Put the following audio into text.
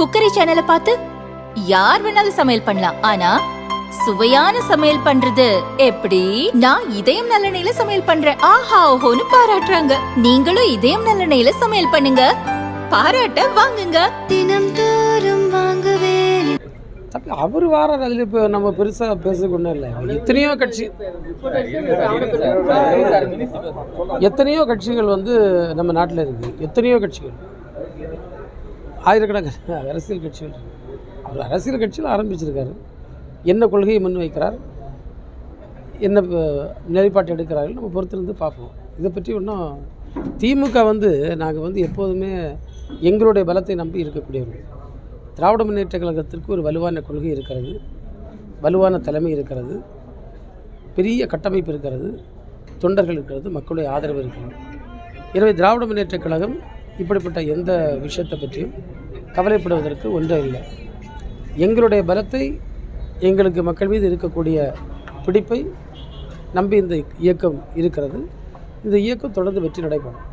Cookery சேனலை பார்த்து யார் வேணாலும் சமையல் பண்ணலாம். ஆனா சுவையான சமையல் பண்றது எப்படி? நான் இதயம் நல்லெண்ணெயில சமையல் பண்றேன். ஆஹா ஓஹோன்னு பாராட்டுறாங்க. நீங்களும் இதயம் நல்லெண்ணெயில சமையல் பண்ணுங்க. பாராட்ட வாங்குங்க. தினம் தோறும் வாங்குவே அவர் வாரார் அதில் இப்போ நம்ம பெருசாக பேசக்கூட இல்லை? எத்தனையோ கட்சி எத்தனையோ கட்சிகள் வந்து நம்ம நாட்டில் இருக்குது எத்தனையோ கட்சிகள். ஆயிரக்கணக்கான அரசியல் கட்சிகள். அவர் அரசியல் கட்சியில் ஆரம்பிச்சிருக்காரு. என்ன கொள்கையை முன் வைக்கிறார் என்ன அஹ், நிலைப்பாட்டு எடுக்கிறார்கள் நம்ம பொறுத்திருந்து பார்ப்போம். இதை பற்றி ஒன்றும் திமுக வந்து நாங்கள் வந்து எப்போதுமே எங்களுடைய பலத்தை நம்பி இருக்கக்கூடியவர்கள். திராவிட முன்னேற்ற கழகத்திற்கு ஒரு வலுவான கொள்கை இருக்கிறது. வலுவான தலைமை இருக்கிறது. பெரிய கட்டமைப்பு இருக்கிறது. தொண்டர்கள் இருக்கிறது. மக்களுடைய ஆதரவு இருக்கிறது. எனவே திராவிட முன்னேற்ற கழகம் இப்படிப்பட்ட எந்த விஷயத்தை பற்றியும் கவலைப்படுவதற்கு ஒன்றும் இல்லை. எங்களுடைய பலத்தை எங்களுக்கு மக்கள் மீது இருக்கக்கூடிய பிடிப்பை நம்பி இந்த இயக்கம் இருக்கிறது. இந்த இயக்கம் தொடர்ந்து வெற்றி நடைபெறும்